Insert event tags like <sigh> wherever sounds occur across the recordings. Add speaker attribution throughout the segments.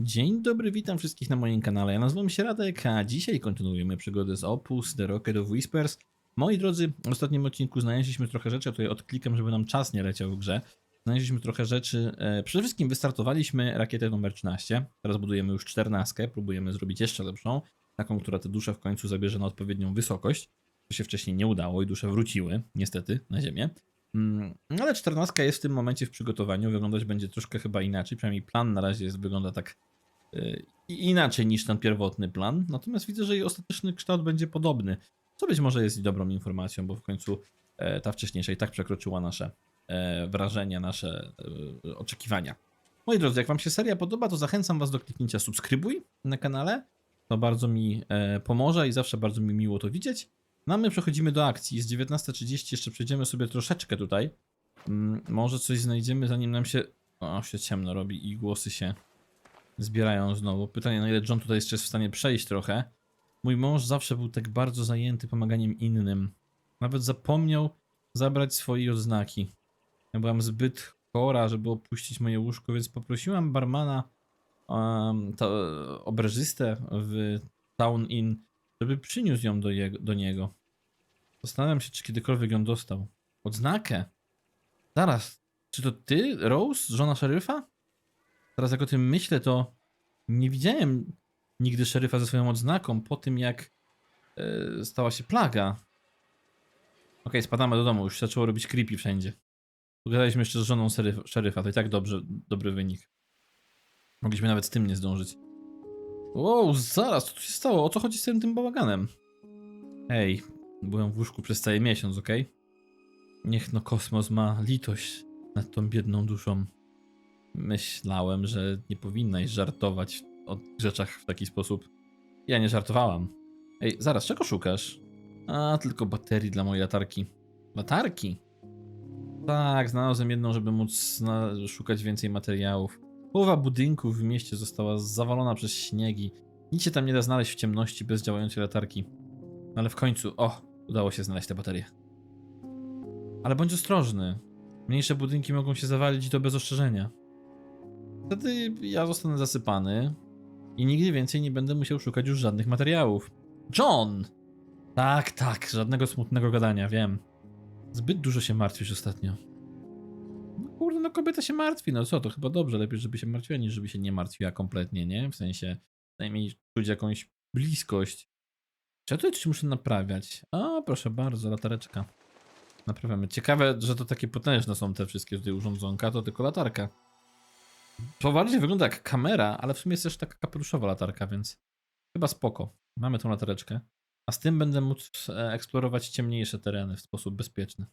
Speaker 1: Dzień dobry, witam wszystkich na moim kanale. Ja nazywam się Radek, a dzisiaj kontynuujemy przygodę z Opus The Rocket of Whispers. Moi drodzy, w ostatnim odcinku znaleźliśmy trochę rzeczy, ja tutaj odklikam, żeby nam czas nie leciał w grze. Znaleźliśmy trochę rzeczy. E, przede wszystkim wystartowaliśmy rakietę numer 13. Teraz budujemy już 14. Próbujemy zrobić jeszcze lepszą. Taką, która te dusze w końcu zabierze na odpowiednią wysokość. To się wcześniej nie udało i dusze wróciły, niestety, na ziemię. Mm, ale 14 jest w tym momencie w przygotowaniu. Wyglądać będzie troszkę chyba inaczej. Przynajmniej plan na razie jest, wygląda tak inaczej niż ten pierwotny plan. Natomiast widzę, że jej ostateczny kształt będzie podobny. Co być może jest i dobrą informacją, bo w końcu e, ta wcześniejsza i tak przekroczyła nasze e, wrażenia, nasze e, oczekiwania. Moi drodzy, jak Wam się seria podoba, to zachęcam Was do kliknięcia subskrybuj na kanale. To bardzo mi pomoże i zawsze bardzo mi miło to widzieć. No a my przechodzimy do akcji. Z 19.30 jeszcze przejdziemy sobie troszeczkę tutaj. Mm, może coś znajdziemy, zanim nam się... O, się ciemno robi i głosy się zbierają znowu. Pytanie, na ile John tutaj jeszcze jest w stanie przejść trochę. Mój mąż zawsze był tak bardzo zajęty pomaganiem innym. Nawet zapomniał zabrać swojej odznaki. Ja byłam zbyt chora, żeby opuścić moje łóżko, więc poprosiłam barmana, um, to, obrażystę w Town Inn, żeby przyniósł ją do, jego, do niego. Zastanawiam się, czy kiedykolwiek ją dostał. Odznakę? Zaraz, czy to ty, Rose, żona szeryfa? Teraz jak o tym myślę, to nie widziałem nigdy szeryfa ze swoją odznaką po tym, jak e, stała się plaga. Okej, spadamy do domu, już zaczęło robić creepy wszędzie. Pogadaliśmy jeszcze z żoną szeryf, szeryfa, to i tak dobrze, dobry wynik. Mogliśmy nawet z tym nie zdążyć. Wow, zaraz, co tu się stało? O co chodzi z tym, tym bałaganem? Hej, byłem w łóżku przez cały miesiąc, okej? Niech no kosmos ma litość nad tą biedną duszą. Myślałem, że nie powinnaś żartować o rzeczach w taki sposób. Ja nie żartowałam. Ej, zaraz, czego szukasz? A, tylko baterii dla mojej latarki. Latarki? Tak, znalazłem jedną, żeby móc szukać więcej materiałów. Połowa budynków w mieście została zawalona przez śniegi. Nic się tam nie da znaleźć w ciemności bez działającej latarki. Ale w końcu, o, udało się znaleźć te baterie. Ale bądź ostrożny. Mniejsze budynki mogą się zawalić i to bez ostrzeżenia. Wtedy ja zostanę zasypany i nigdy więcej nie będę musiał szukać już żadnych materiałów. John! Tak, tak, żadnego smutnego gadania, wiem. Zbyt dużo się martwisz ostatnio. No kurde, no kobieta się martwi, no co, to chyba dobrze, lepiej żeby się martwiła niż żeby się nie martwiła kompletnie, nie? W sensie, najmniej czuć jakąś bliskość. Czy ja tutaj coś muszę naprawiać? O, proszę bardzo, latareczka. Naprawiamy. Ciekawe, że to takie potężne są te wszystkie tutaj urządzonka, to tylko latarka. Bardziej wygląda jak kamera, ale w sumie jest też taka kapeluszowa latarka, więc chyba spoko. Mamy tą latareczkę. A z tym będę móc e, eksplorować ciemniejsze tereny w sposób bezpieczny.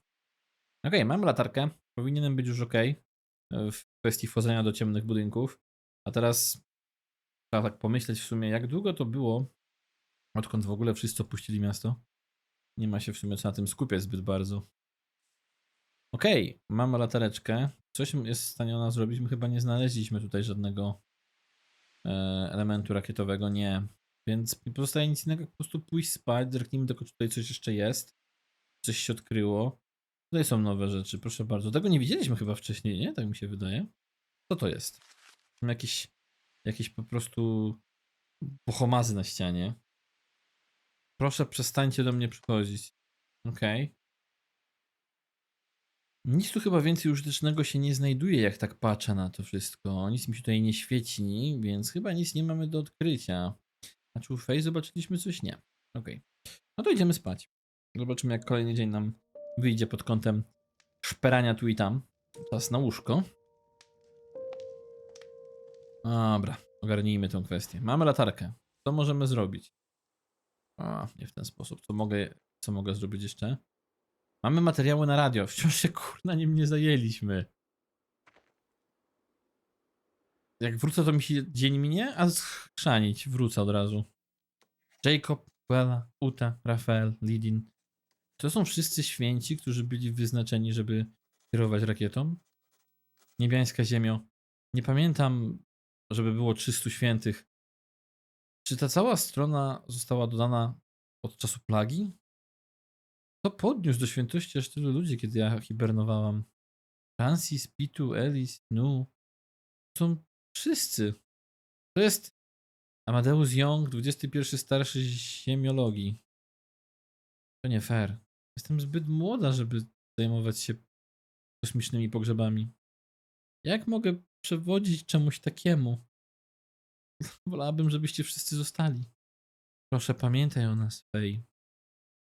Speaker 1: Okej, mamy latarkę. Powinienem być już ok w kwestii wchodzenia do ciemnych budynków. A teraz trzeba tak pomyśleć w sumie, jak długo to było, odkąd w ogóle wszyscy opuścili miasto. Nie ma się w sumie co na tym skupiać zbyt bardzo. Okej, mamy latareczkę. Coś jest w stanie ona zrobić. My chyba nie znaleźliśmy tutaj żadnego e, elementu rakietowego, nie. Więc nie pozostaje nic innego, jak po prostu pójść spać. Zerknijmy tylko, czy tutaj coś jeszcze jest. Coś się odkryło. Tutaj są nowe rzeczy, proszę bardzo. Tego nie widzieliśmy chyba wcześniej, nie? Tak mi się wydaje. Co to jest? Są jakieś, jakieś po prostu pochomazy na ścianie. Proszę, przestańcie do mnie przychodzić. Okej. Nic tu chyba więcej użytecznego się nie znajduje, jak tak patrzę na to wszystko. Nic mi się tutaj nie świeci, więc chyba nic nie mamy do odkrycia. Znaczy u Face zobaczyliśmy coś? Nie. Okej. No to idziemy spać. Zobaczymy jak kolejny dzień nam wyjdzie pod kątem szperania tu i tam. Czas na łóżko. Dobra, ogarnijmy tę kwestię. Mamy latarkę. Co możemy zrobić? A, nie w ten sposób. Co mogę, co mogę zrobić jeszcze? Mamy materiały na radio. <laughs> Wciąż się kurna nim nie zajęliśmy. Jak wrócę, to mi się dzień minie, a schrzanić wrócę od razu. Jacob, Bella, Uta, Rafael, Lidin. To są wszyscy święci, którzy byli wyznaczeni, żeby kierować rakietą. Niebiańska ziemio. Nie pamiętam, żeby było 300 świętych. Czy ta cała strona została dodana od czasu plagi? To podniósł do świętości aż tylu ludzi, kiedy ja hibernowałam. Francis, Pitu, Elis, Nu. Są wszyscy. To jest Amadeus Young, 21 starszy ziemiologii. To nie fair. Jestem zbyt młoda, żeby zajmować się kosmicznymi pogrzebami. Jak mogę przewodzić czemuś takiemu? <laughs> Wolałabym, żebyście wszyscy zostali. Proszę, pamiętaj o nas, Fej.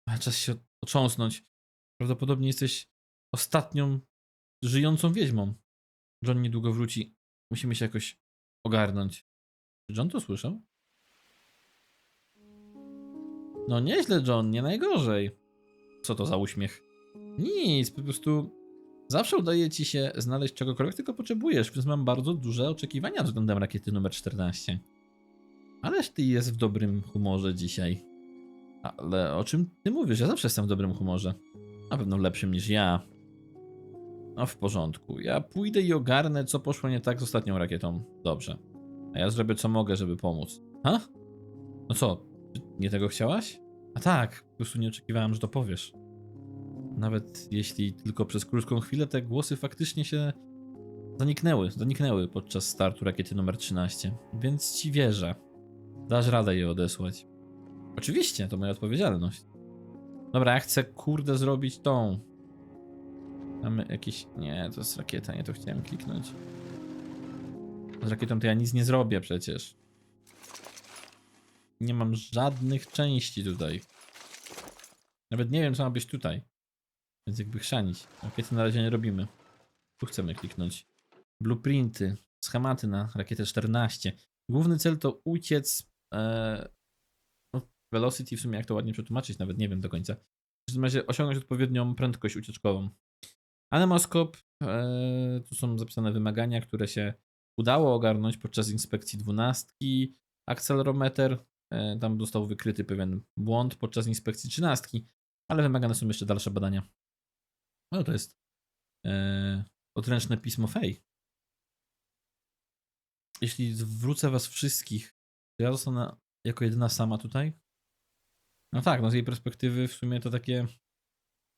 Speaker 1: Ma czas się otrząsnąć. Prawdopodobnie jesteś ostatnią żyjącą wiedźmą. John niedługo wróci. Musimy się jakoś ogarnąć. Czy John to słyszał? No nieźle, John, nie najgorzej. Co to za uśmiech? Nic, po prostu zawsze udaje ci się znaleźć czegokolwiek tylko potrzebujesz, więc mam bardzo duże oczekiwania względem rakiety numer 14. Ależ ty jest w dobrym humorze dzisiaj. Ale o czym ty mówisz? Ja zawsze jestem w dobrym humorze. Na pewno lepszym niż ja. No w porządku. Ja pójdę i ogarnę, co poszło nie tak z ostatnią rakietą. Dobrze. A ja zrobię co mogę, żeby pomóc. Ha? No co? Nie tego chciałaś? A tak, po prostu nie oczekiwałem, że to powiesz. Nawet jeśli tylko przez krótką chwilę te głosy faktycznie się zaniknęły, zaniknęły podczas startu rakiety numer 13. Więc ci wierzę. Dasz radę je odesłać. Oczywiście, to moja odpowiedzialność. Dobra, ja chcę kurde zrobić tą. Mamy jakiś. Nie, to jest rakieta, nie to chciałem kliknąć. Z rakietą to ja nic nie zrobię przecież. Nie mam żadnych części tutaj. Nawet nie wiem, co ma być tutaj. Więc jakby chrzanić. Rakiety na razie nie robimy. Tu chcemy kliknąć. Blueprinty, schematy na rakietę 14. Główny cel to uciec. E, velocity w sumie, jak to ładnie przetłumaczyć, nawet nie wiem do końca. W każdym razie osiągnąć odpowiednią prędkość ucieczkową. Anemoskop, e, tu są zapisane wymagania, które się udało ogarnąć podczas inspekcji 12. Akcelerometer, e, tam został wykryty pewien błąd podczas inspekcji 13, ale wymagane są jeszcze dalsze badania. No to jest e, odręczne pismo Fej. Jeśli zwrócę was wszystkich, to ja zostanę jako jedyna sama tutaj? No tak, no z jej perspektywy w sumie to takie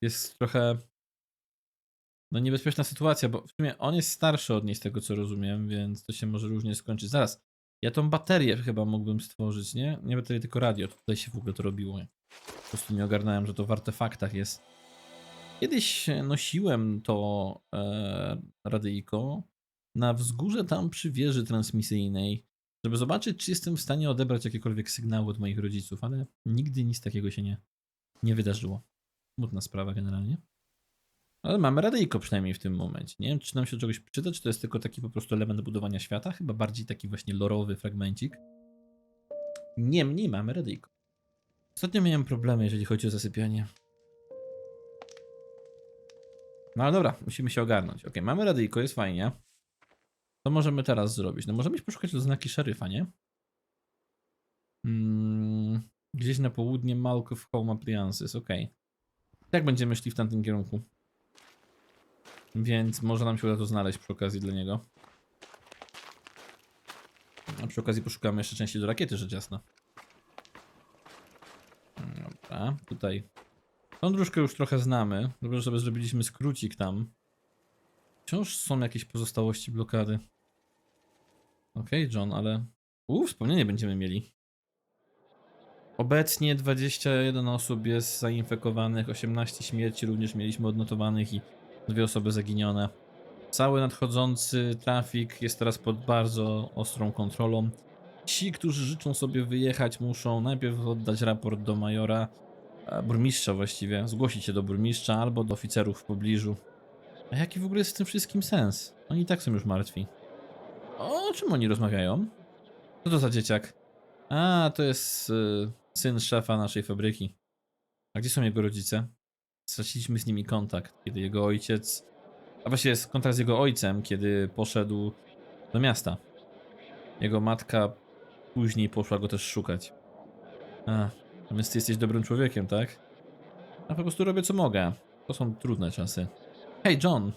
Speaker 1: jest trochę no niebezpieczna sytuacja, bo w sumie on jest starszy od niej z tego co rozumiem, więc to się może różnie skończyć. Zaraz, ja tą baterię chyba mógłbym stworzyć, nie? Nie baterię, tylko radio. Tutaj się w ogóle to robiło. Po prostu nie ogarnąłem, że to w artefaktach jest. Kiedyś nosiłem to e, radyjko na wzgórze tam przy wieży transmisyjnej, żeby zobaczyć, czy jestem w stanie odebrać jakiekolwiek sygnały od moich rodziców, ale nigdy nic takiego się nie, nie wydarzyło. Smutna sprawa generalnie. Ale mamy radyjko przynajmniej w tym momencie. Nie wiem, czy nam się czegoś przyda, czy to jest tylko taki po prostu element budowania świata. Chyba bardziej taki właśnie lorowy fragmencik. Niemniej mamy radyjko. Ostatnio miałem problemy, jeżeli chodzi o zasypianie. No ale dobra, musimy się ogarnąć. Ok, mamy radyjko, jest fajnie. Co możemy teraz zrobić? No możemy iść poszukać oznaki szeryfa, nie? Mm, gdzieś na południe Malków Home Appliances, ok. Tak będziemy szli w tamtym kierunku. Więc może nam się uda to znaleźć przy okazji dla niego. A przy okazji poszukamy jeszcze części do rakiety, rzecz jasna. Dobra, tutaj. Tą dróżkę już trochę znamy. Dobrze, że sobie zrobiliśmy skrócik tam. Wciąż są jakieś pozostałości blokady. Okej, John, ale... Uuu, wspomnienie będziemy mieli. Obecnie 21 osób jest zainfekowanych, 18 śmierci również mieliśmy odnotowanych i dwie osoby zaginione. Cały nadchodzący trafik jest teraz pod bardzo ostrą kontrolą. Ci, którzy życzą sobie wyjechać, muszą najpierw oddać raport do majora, burmistrza właściwie, zgłosić się do burmistrza albo do oficerów w pobliżu. A jaki w ogóle jest w tym wszystkim sens? Oni i tak są już martwi. O czym oni rozmawiają? Co to za dzieciak? A, to jest y, syn szefa naszej fabryki. A gdzie są jego rodzice? Straciliśmy z nimi kontakt, kiedy jego ojciec. A właściwie jest kontakt z jego ojcem, kiedy poszedł do miasta. Jego matka później poszła go też szukać. A, więc ty jesteś dobrym człowiekiem, tak? A po prostu robię co mogę. To są trudne czasy. Hej, John!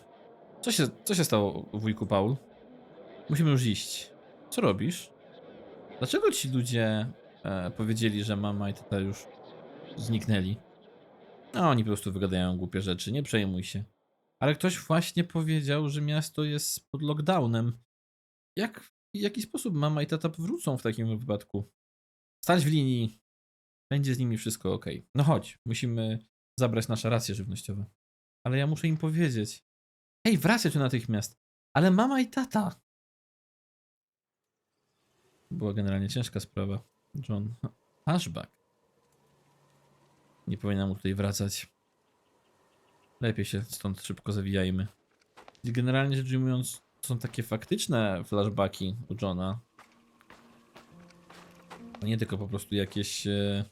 Speaker 1: Co się, co się stało, wujku Paul? Musimy już iść. Co robisz? Dlaczego ci ludzie e, powiedzieli, że mama i tata już zniknęli? No, oni po prostu wygadają głupie rzeczy, nie przejmuj się. Ale ktoś właśnie powiedział, że miasto jest pod lockdownem. Jak w jaki sposób mama i tata wrócą w takim wypadku? Stać w linii. Będzie z nimi wszystko ok. No chodź, musimy zabrać nasze racje żywnościowe. Ale ja muszę im powiedzieć. Hej, wracaj tu natychmiast. Ale mama i tata. Była generalnie ciężka sprawa. John. Ashback. Nie powinnam mu tutaj wracać. Lepiej się stąd szybko zawijajmy. Generalnie rzecz ujmując, są takie faktyczne flashbacki u Johna. A Nie tylko po prostu jakieś e,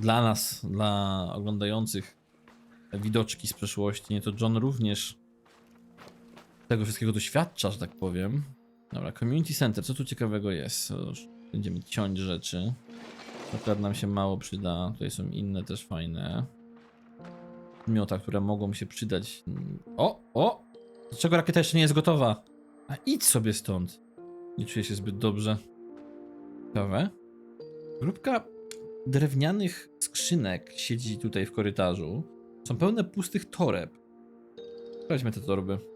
Speaker 1: dla nas, dla oglądających widoczki z przeszłości. Nie, to John również tego wszystkiego doświadcza, że tak powiem. Dobra, Community Center, co tu ciekawego jest? Już będziemy ciąć rzeczy. Akurat nam się mało przyda. Tutaj są inne też fajne. Miota, które mogą się przydać. O, o! Dlaczego rakieta jeszcze nie jest gotowa? A idź sobie stąd. Nie czuję się zbyt dobrze. Ciekawe. Grupka drewnianych skrzynek siedzi tutaj w korytarzu. Są pełne pustych toreb. Sprawdźmy te torby.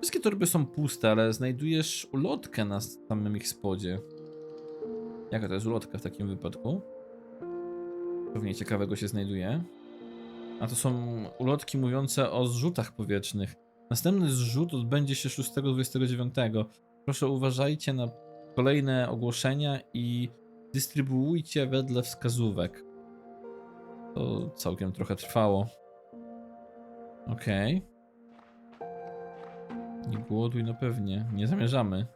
Speaker 1: Wszystkie torby są puste, ale znajdujesz ulotkę na samym ich spodzie. Jaka to jest ulotka w takim wypadku? Pewnie ciekawego się znajduje. A to są ulotki mówiące o zrzutach powietrznych. Następny zrzut odbędzie się 6.29. Proszę uważajcie na kolejne ogłoszenia i dystrybuujcie wedle wskazówek. To całkiem trochę trwało. Okej. Nie głoduj, no pewnie. Nie zamierzamy.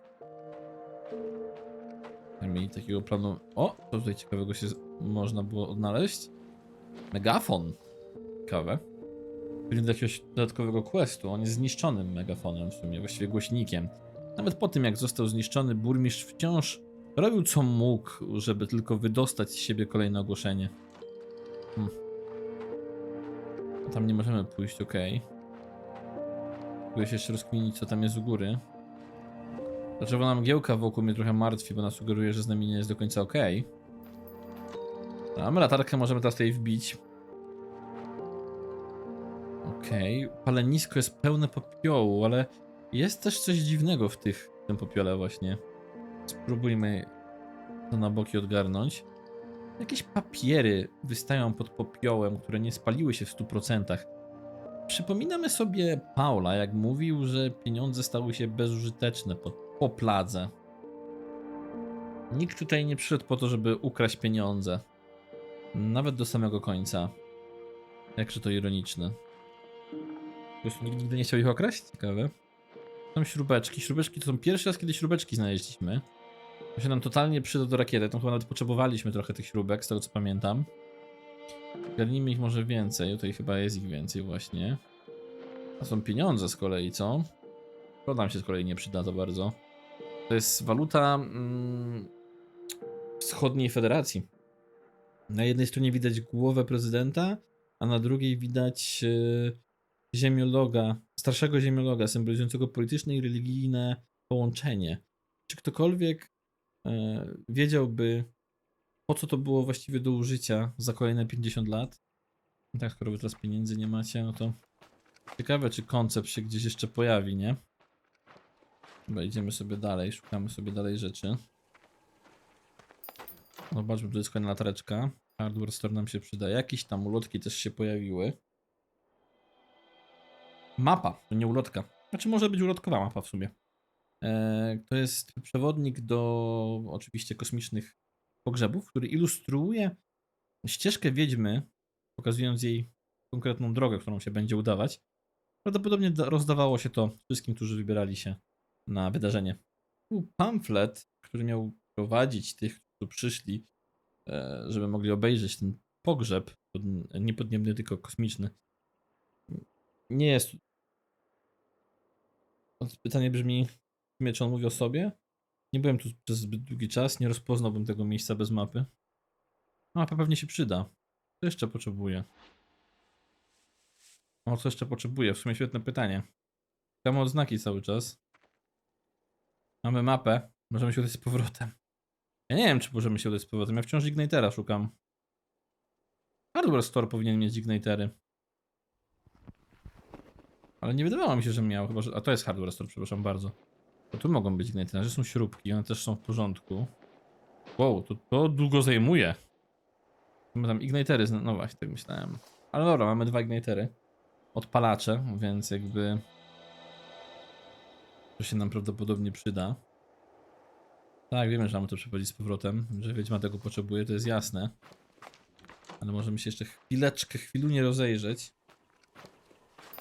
Speaker 1: Mieli takiego planu. O, co tutaj ciekawego się można było odnaleźć? Megafon. Ciekawe. Pewnie do jakiegoś dodatkowego questu. On jest zniszczonym megafonem w sumie, właściwie głośnikiem. Nawet po tym, jak został zniszczony, burmistrz wciąż robił co mógł, żeby tylko wydostać z siebie kolejne ogłoszenie. Hmm. Tam nie możemy pójść, okej. Próbuję jeszcze rozkminić, co tam jest u góry. Ta czerwona mgiełka wokół mnie trochę martwi, bo ona sugeruje, że z nami nie jest do końca okej. Mamy latarkę, możemy teraz tutaj wbić. Okej, palenisko jest pełne popiołu, ale jest też coś dziwnego w tych, w tym popiole właśnie. Spróbujmy to na boki odgarnąć. Jakieś papiery wystają pod popiołem, które nie spaliły się w 100%. Przypominamy sobie Paula, jak mówił, że pieniądze stały się bezużyteczne po, po pladze. Nikt tutaj nie przyszedł po to, żeby ukraść pieniądze. Nawet do samego końca. Jakże to ironiczne. Po prostu nikt nigdy nie chciał ich okraść? Ciekawe. Są śrubeczki. Śrubeczki to są pierwszy raz, kiedy śrubeczki znaleźliśmy. To się nam totalnie przyda do rakiety. Tam chyba nawet potrzebowaliśmy trochę tych śrubek, z tego co pamiętam. Zgarnijmy ich może więcej. Tutaj chyba jest ich więcej właśnie. A są pieniądze z kolei, co? To nam się z kolei nie przyda za bardzo. To jest waluta mm, wschodniej federacji. Na jednej stronie widać głowę prezydenta, a na drugiej widać e, ziemiologa, starszego ziemiologa, symbolizującego polityczne i religijne połączenie. Czy ktokolwiek e, wiedziałby, po co to było właściwie do użycia za kolejne 50 lat? Tak, skoro wy teraz pieniędzy nie macie, no to ciekawe, czy koncept się gdzieś jeszcze pojawi, nie? Chyba idziemy sobie dalej, szukamy sobie dalej rzeczy. Zobaczmy, tu jest kolejna latareczka. Hardware store nam się przyda. Jakieś tam ulotki też się pojawiły. Mapa, to nie ulotka. Znaczy może być ulotkowa mapa w sumie. Eee, to jest przewodnik do oczywiście kosmicznych pogrzebów, który ilustruje ścieżkę wiedźmy, pokazując jej konkretną drogę, którą się będzie udawać. Prawdopodobnie da- rozdawało się to wszystkim, którzy wybierali się na wydarzenie. Był pamflet, który miał prowadzić tych, którzy przyszli, e, żeby mogli obejrzeć ten pogrzeb, nie podniebny, tylko kosmiczny. Nie jest. Pytanie brzmi, czy on mówi o sobie? Nie byłem tu przez zbyt długi czas, nie rozpoznałbym tego miejsca bez mapy. Mapa pewnie się przyda. Co jeszcze potrzebuję? O, co jeszcze potrzebuję? W sumie świetne pytanie. Tam odznaki cały czas. Mamy mapę. Możemy się udać z powrotem. Ja nie wiem, czy możemy się udać z powrotem. Ja wciąż Ignitera szukam. Hardware Store powinien mieć Ignitery. Ale nie wydawało mi się, że miał, chyba że... A to jest Hardware Store, przepraszam bardzo. To tu mogą być ignitery, są śrubki, one też są w porządku. Wow, to, to długo zajmuje. My tam ignitery, no właśnie, tak myślałem. Ale dobra, mamy dwa ignitery. Odpalacze, więc jakby... To się nam prawdopodobnie przyda. Tak, wiemy, że mamy to przeprowadzić z powrotem. Że Wiedźma tego potrzebuje, to jest jasne. Ale możemy się jeszcze chwileczkę, chwilunie rozejrzeć.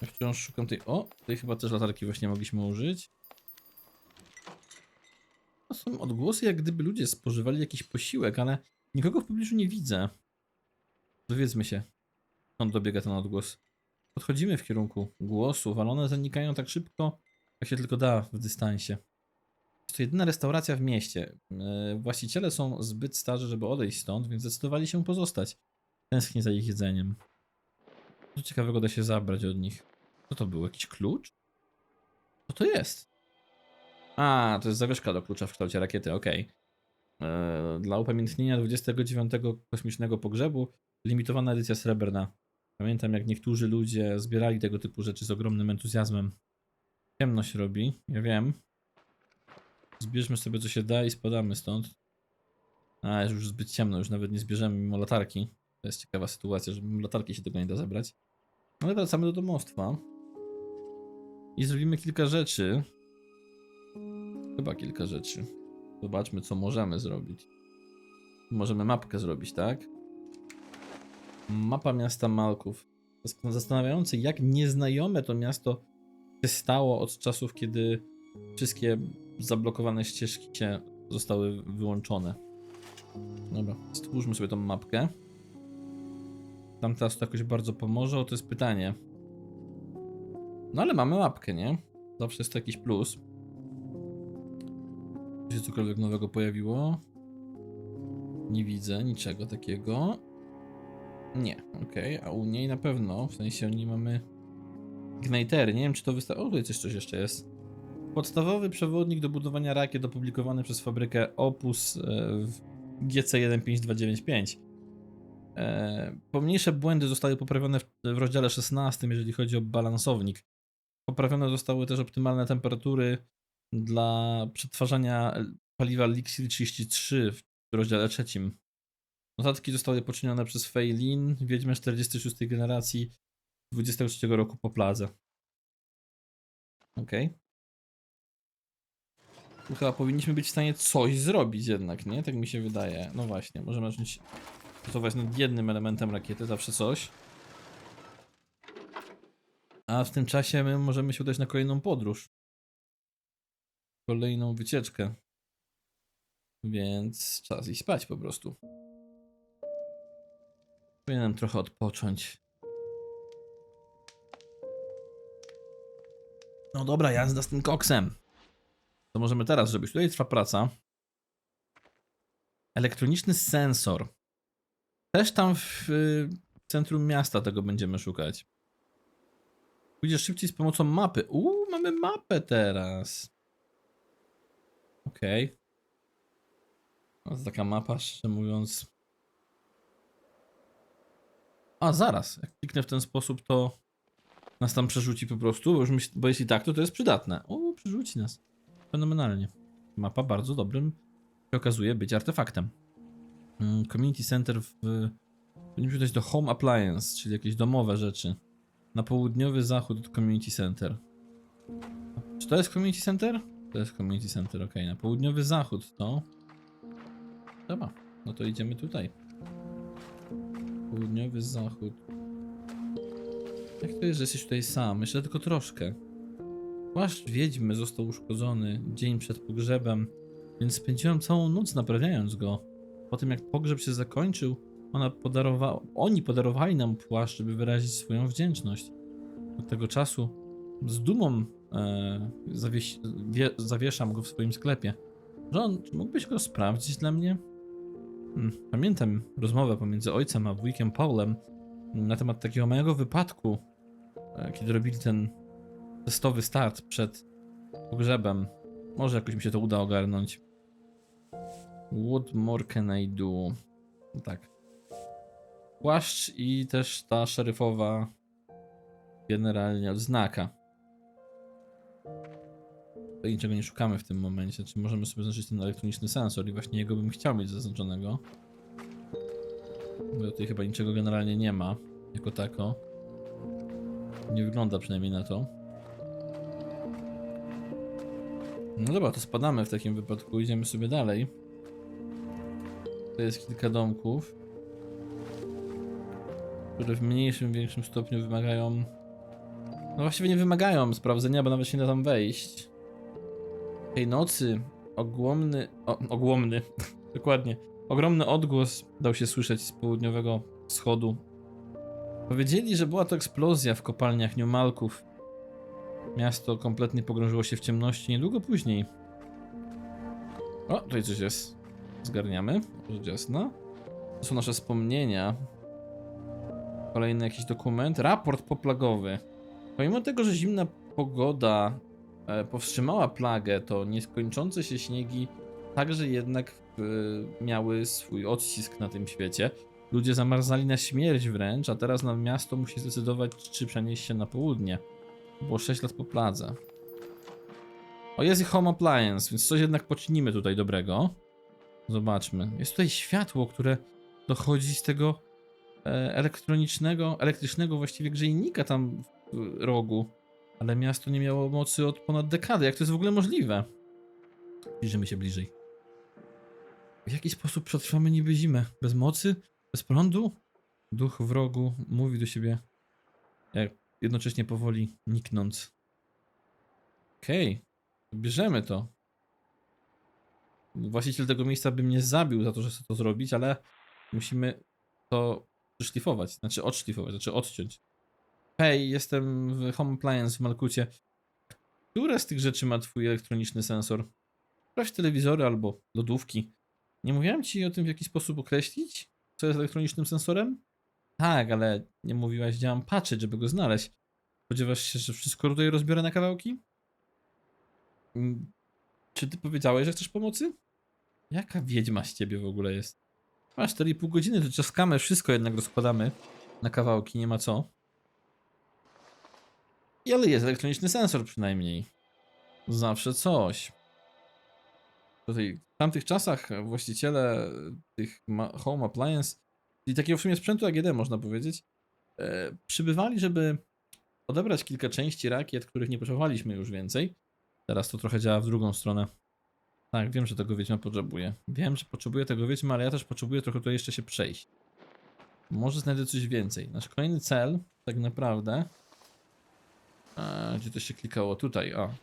Speaker 1: Wciąż szukam tej... O, tej chyba też latarki właśnie mogliśmy użyć. Są odgłosy, jak gdyby ludzie spożywali jakiś posiłek, ale nikogo w pobliżu nie widzę. Dowiedzmy się, skąd dobiega ten odgłos. Podchodzimy w kierunku głosów, ale one zanikają tak szybko, jak się tylko da w dystansie. Jest to jedyna restauracja w mieście. Yy, Właściciele są zbyt starzy, żeby odejść stąd, więc zdecydowali się pozostać. Tęsknię za ich jedzeniem. Co ciekawego da się zabrać od nich? Co to był? Jakiś klucz? Co to jest? A, to jest zawieszka do klucza w kształcie rakiety, okej. Eee, Dla upamiętnienia 29 kosmicznego pogrzebu limitowana edycja srebrna. Pamiętam jak niektórzy ludzie zbierali tego typu rzeczy z ogromnym entuzjazmem. Ciemność robi, ja wiem. Zbierzmy sobie co się da i spadamy stąd. A, jest już zbyt ciemno, już nawet nie zbierzemy mimo latarki. To jest ciekawa sytuacja, że mimo latarki się tego nie da zebrać. No Ale wracamy do domostwa. I zrobimy kilka rzeczy. Chyba kilka rzeczy. Zobaczmy, co możemy zrobić. Możemy mapkę zrobić, tak? Mapa miasta Malków. Zas- Zastanawiające, jak nieznajome to miasto się stało od czasów, kiedy wszystkie zablokowane ścieżki się zostały wyłączone. Dobra, stwórzmy sobie tą mapkę. Tam teraz to jakoś bardzo pomoże, o to jest pytanie. No ale mamy mapkę, nie? Zawsze jest to jakiś plus. Się cokolwiek nowego pojawiło? Nie widzę niczego takiego. Nie, okej, a u niej na pewno, w sensie u niej mamy Ignitery, nie wiem czy to wystarczy. O, tutaj coś, coś jeszcze jest. Podstawowy przewodnik do budowania rakiet opublikowany przez fabrykę Opus e, w GC15295. E, Pomniejsze błędy zostały poprawione w rozdziale 16, jeżeli chodzi o balansownik. Poprawione zostały też optymalne temperatury dla przetwarzania paliwa Elixir 33 w rozdziale trzecim. Notatki zostały poczynione przez Fei Lin, wiedźmę 46 generacji 23 roku po pladze. Okej. Tu chyba powinniśmy być w stanie coś zrobić jednak, nie? Tak mi się wydaje. No właśnie, możemy zacząć pracować nad jednym elementem rakiety, zawsze coś. A w tym czasie my możemy się udać na kolejną podróż. Kolejną wycieczkę. Więc czas iść spać po prostu. Powinienem trochę odpocząć. No dobra, jazda z tym koksem. Co możemy teraz zrobić? Tutaj trwa praca. Elektroniczny sensor. Też tam w centrum miasta tego będziemy szukać. Pójdziesz szybciej z pomocą mapy. Uuu, mamy mapę teraz. Okej. Okay. To taka mapa, szczerze mówiąc. A, zaraz. Jak kliknę w ten sposób, to nas tam przerzuci po prostu, bo, już myśl, bo jeśli tak, to to jest przydatne. O, przerzuci nas. Fenomenalnie. Mapa bardzo dobrym się okazuje być artefaktem. Mm, Community Center w... Powinniśmy dać do Home Appliance, czyli jakieś domowe rzeczy. Na południowy zachód od Community Center. Czy to jest Community Center? To jest Community Center, ok. Na południowy zachód to... Dobra, no to idziemy tutaj. Południowy zachód. Jak to jest, że jesteś tutaj sam? Jeszcze tylko troszkę. Płaszcz wiedźmy został uszkodzony dzień przed pogrzebem, więc spędziłem całą noc naprawiając go. Po tym jak pogrzeb się zakończył, ona podarowa... oni podarowali nam płaszcz, żeby wyrazić swoją wdzięczność. Od tego czasu z dumą e, zawieś... wie... zawieszam go w swoim sklepie. John, czy mógłbyś go sprawdzić dla mnie? Hmm, Pamiętam rozmowę pomiędzy ojcem a wujkiem Paulem na temat takiego małego wypadku, e, kiedy robili ten testowy start przed pogrzebem. Może jakoś mi się to uda ogarnąć. What more can I do? No tak. Płaszcz i też ta szeryfowa generalnie odznaka. Niczego nie szukamy w tym momencie. Czy możemy sobie zaznaczyć ten elektroniczny sensor i właśnie jego bym chciał mieć zaznaczonego. Bo tutaj chyba niczego generalnie nie ma, jako tako. Nie wygląda przynajmniej na to. No dobra, to spadamy w takim wypadku, idziemy sobie dalej. To jest kilka domków, które w mniejszym, większym stopniu wymagają. No właściwie nie wymagają sprawdzenia, bo nawet się nie da tam wejść. Tej nocy ogłomny. O, ogłomny, <laughs> dokładnie. Ogromny odgłos dał się słyszeć z południowego wschodu. Powiedzieli, że była to eksplozja w kopalniach Nieumalków. Miasto kompletnie pogrążyło się w ciemności niedługo później. O, tutaj coś jest. Zgarniamy. Rzecz jasna. To są nasze wspomnienia. Kolejny jakiś dokument. Raport poplagowy. Pomimo tego, że zimna pogoda powstrzymała plagę, to nieskończące się śniegi także jednak e, miały swój odcisk na tym świecie. Ludzie zamarzali na śmierć wręcz, a teraz na miasto musi zdecydować, czy przenieść się na południe. Było 6 lat po pladze. O, jest i Home Appliance, więc coś jednak poczynimy tutaj dobrego. Zobaczmy. Jest tutaj światło, które dochodzi z tego e, elektronicznego, elektrycznego właściwie grzejnika tam w rogu. Ale miasto nie miało mocy od ponad dekady. Jak to jest w ogóle możliwe? Zbliżymy się bliżej. W jaki sposób przetrwamy niby zimę? Bez mocy? Bez prądu? Duch w rogu mówi do siebie, jak jednocześnie powoli niknąc. Okej, bierzemy to. Właściciel tego miejsca by mnie zabił za to, że chcę to zrobić, ale musimy to przyszlifować, znaczy odszlifować, znaczy odciąć. Hej, jestem w Home Appliance w Malkucie. Które z tych rzeczy ma twój elektroniczny sensor? Sprawdź telewizory albo lodówki. Nie mówiłem ci o tym w jaki sposób określić, co jest elektronicznym sensorem? Tak, ale nie mówiłaś, gdzie mam patrzeć, żeby go znaleźć. Spodziewasz się, że wszystko tutaj rozbiorę na kawałki? Mm, Czy ty powiedziałeś, że chcesz pomocy? Jaka wiedźma z ciebie w ogóle jest? Masz 4,5 godziny, to czaskamy, wszystko jednak rozkładamy na kawałki, nie ma co. I ale jest elektroniczny sensor przynajmniej. Zawsze coś. Tutaj, w tamtych czasach właściciele tych home appliance, czyli takiego w sumie sprzętu AGD można powiedzieć, e, przybywali, żeby odebrać kilka części rakiet, których nie potrzebowaliśmy już więcej. Teraz to trochę działa w drugą stronę. Tak, wiem, że tego wiedźma potrzebuje. Wiem, że potrzebuję tego wiedźma, ale ja też potrzebuję trochę tutaj jeszcze się przejść. Może znajdę coś więcej. Nasz kolejny cel, tak naprawdę. A, gdzie to się klikało? Tutaj, o.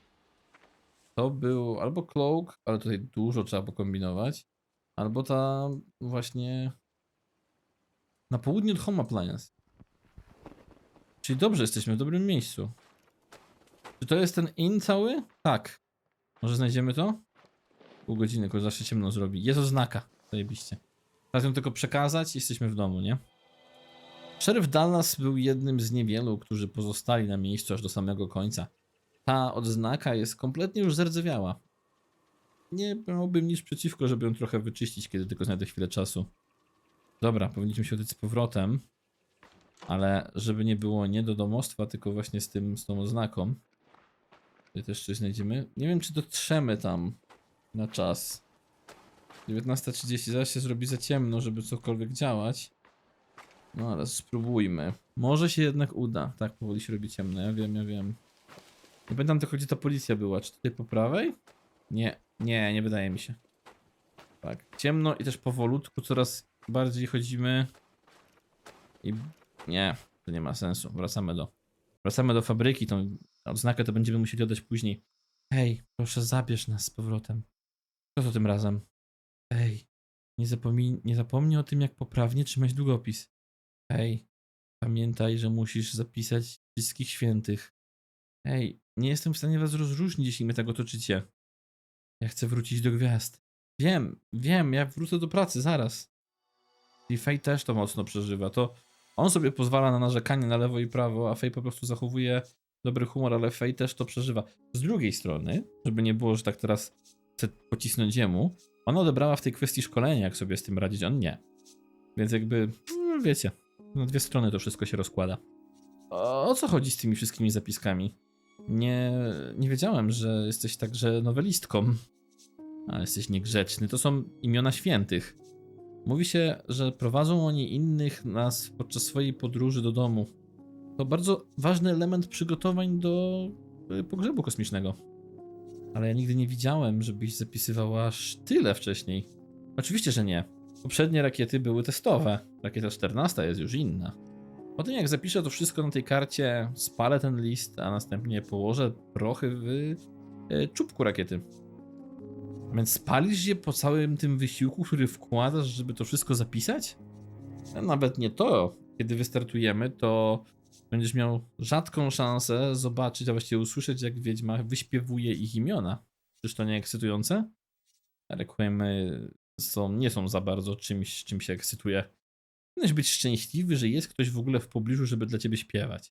Speaker 1: To był albo cloak, ale tutaj dużo trzeba pokombinować. Albo ta właśnie. Na południe od Home Appliance. Czyli dobrze jesteśmy w dobrym miejscu. Czy to jest ten in cały? Tak. Może znajdziemy to? Pół godziny, tylko zawsze ciemno zrobi. Jest oznaka. Zajebiście. Teraz ją tylko przekazać i jesteśmy w domu, nie? Szeryf Dallas był jednym z niewielu, którzy pozostali na miejscu aż do samego końca. Ta odznaka jest kompletnie już zardzewiała. Nie miałbym nic przeciwko, żeby ją trochę wyczyścić, kiedy tylko znajdę chwilę czasu. Dobra, powinniśmy się udać z powrotem. Ale żeby nie było nie do domostwa, tylko właśnie z tym, z tą oznaką. Tutaj też coś znajdziemy. Nie wiem, czy dotrzemy tam na czas. 19.30, zaraz się zrobi za ciemno, żeby cokolwiek działać. No ale spróbujmy. Może się jednak uda. Tak, powoli się robi ciemno, ja wiem, ja wiem. Nie pamiętam tylko, gdzie ta policja była. Czy tutaj po prawej? Nie, nie, nie wydaje mi się. Tak, ciemno i też powolutku coraz bardziej chodzimy. I nie, to nie ma sensu. Wracamy do. Wracamy do fabryki. Tą odznakę to będziemy musieli oddać później. Hej, proszę zabierz nas z powrotem. Co to tym razem? Hej, nie zapomnij, nie zapomnij o tym, jak poprawnie trzymać długopis. Hej, pamiętaj, że musisz zapisać wszystkich świętych. Hej, nie jestem w stanie was rozróżnić, jeśli mnie tak otoczycie. Ja chcę wrócić do gwiazd. Wiem, wiem, ja wrócę do pracy zaraz. I Fej też to mocno przeżywa. To on sobie pozwala na narzekanie na lewo i prawo, a Fej po prostu zachowuje dobry humor, ale Fej też to przeżywa. Z drugiej strony, żeby nie było, że tak teraz chcę pocisnąć jemu, ona odebrała w tej kwestii szkolenia, jak sobie z tym radzić, on nie. Więc jakby, no wiecie, na dwie strony to wszystko się rozkłada. O co chodzi z tymi wszystkimi zapiskami? Nie, nie wiedziałem, że jesteś także nowelistką. A jesteś niegrzeczny. To są imiona świętych. Mówi się, że prowadzą oni innych nas podczas swojej podróży do domu. To bardzo ważny element przygotowań do y, pogrzebu kosmicznego. Ale ja nigdy nie widziałem, żebyś zapisywała aż tyle wcześniej. Oczywiście, że nie. Poprzednie rakiety były testowe. Rakieta 14 jest już inna. Po tym jak zapiszę to wszystko na tej karcie, spalę ten list, a następnie położę prochy w e, czubku rakiety. A Więc spalisz je po całym tym wysiłku, który wkładasz, żeby to wszystko zapisać? A Nawet nie to. Kiedy wystartujemy, to będziesz miał rzadką szansę zobaczyć, a właściwie usłyszeć, jak wiedźma wyśpiewuje ich imiona. Czyż to nie ekscytujące? Requiemy są, nie są za bardzo czymś, czym się ekscytuje. Powinieneś być szczęśliwy, że jest ktoś w ogóle w pobliżu, żeby dla ciebie śpiewać.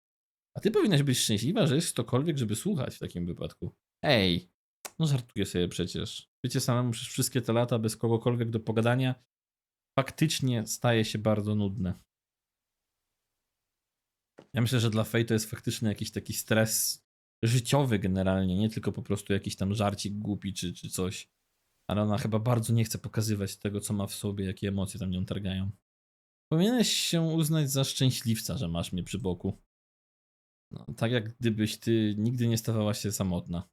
Speaker 1: A ty powinnaś być szczęśliwa, że jest ktokolwiek, żeby słuchać w takim wypadku. Ej, no żartuję sobie przecież. Wiecie samemu, przez wszystkie te lata bez kogokolwiek do pogadania faktycznie staje się bardzo nudne. Ja myślę, że dla Fej to jest faktycznie jakiś taki stres życiowy generalnie, nie tylko po prostu jakiś tam żarcik głupi czy, czy coś. Ale ona chyba bardzo nie chce pokazywać tego, co ma w sobie, jakie emocje tam nią targają. Powinieneś się uznać za szczęśliwca, że masz mnie przy boku. No, tak jak gdybyś ty nigdy nie stawała się samotna.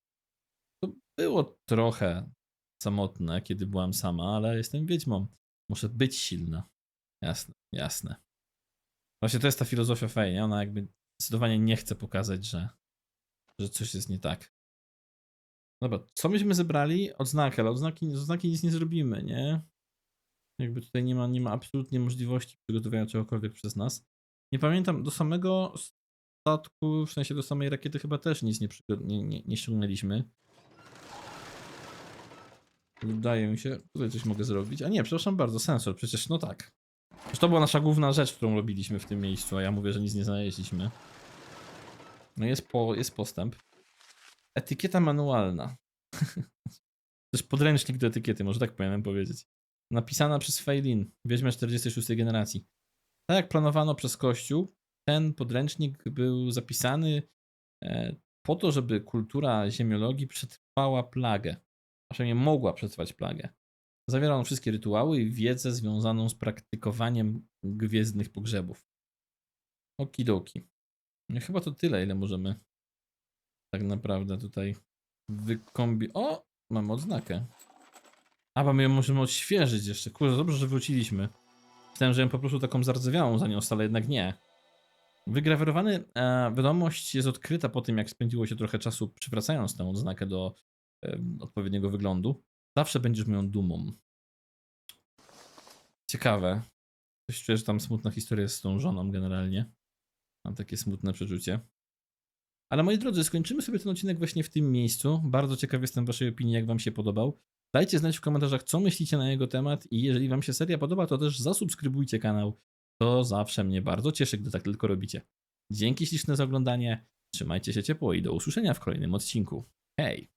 Speaker 1: To było trochę samotne, kiedy byłam sama, ale jestem wiedźmą. Muszę być silna. Jasne, jasne. Właśnie to jest ta filozofia Fej, nie? Ona jakby zdecydowanie nie chce pokazać, że, że coś jest nie tak. Dobra, co myśmy zebrali? Odznakę, ale odznaki, z odznaki nic nie zrobimy, nie? Jakby tutaj nie ma, nie ma absolutnie możliwości przygotowania czegokolwiek przez nas. Nie pamiętam, do samego statku, w sensie do samej rakiety chyba też nic nie, nie, nie, nie ściągnęliśmy. Mi się, tutaj coś mogę zrobić. A nie, przepraszam bardzo, sensor, przecież no tak. Przecież to była nasza główna rzecz, którą robiliśmy w tym miejscu, a ja mówię, że nic nie znaleźliśmy. No jest, po, jest postęp. Etykieta manualna. <laughs> Też podręcznik do etykiety, może tak powinienem powiedzieć. Napisana przez Feilin, Wiedźma 46 generacji. Tak jak planowano przez Kościół, ten podręcznik był zapisany e, po to, żeby kultura ziemiologii przetrwała plagę. A przynajmniej mogła przetrwać plagę. Zawierał on wszystkie rytuały i wiedzę związaną z praktykowaniem gwiezdnych pogrzebów. Okidoki. Chyba to tyle, ile możemy tak naprawdę tutaj wykombi... O! Mamy odznakę. A, bo my ją możemy odświeżyć jeszcze. Kurde, dobrze, że wróciliśmy. Myślałem, że ją po prostu taką zardzewiałą zaniosę, ale jednak nie. Wygrawerowany e, wiadomość jest odkryta po tym, jak spędziło się trochę czasu przywracając tę odznakę do e, odpowiedniego wyglądu. Zawsze będziesz moją dumą. Ciekawe. Coś czuję, że tam smutna historia jest z tą żoną generalnie. Mam takie smutne przeczucie. Ale moi drodzy, skończymy sobie ten odcinek właśnie w tym miejscu. Bardzo ciekaw jestem waszej opinii, jak wam się podobał. Dajcie znać w komentarzach, co myślicie na jego temat i jeżeli wam się seria podoba, to też zasubskrybujcie kanał. To zawsze mnie bardzo cieszy, gdy tak tylko robicie. Dzięki śliczne za oglądanie, trzymajcie się ciepło i do usłyszenia w kolejnym odcinku. Hej!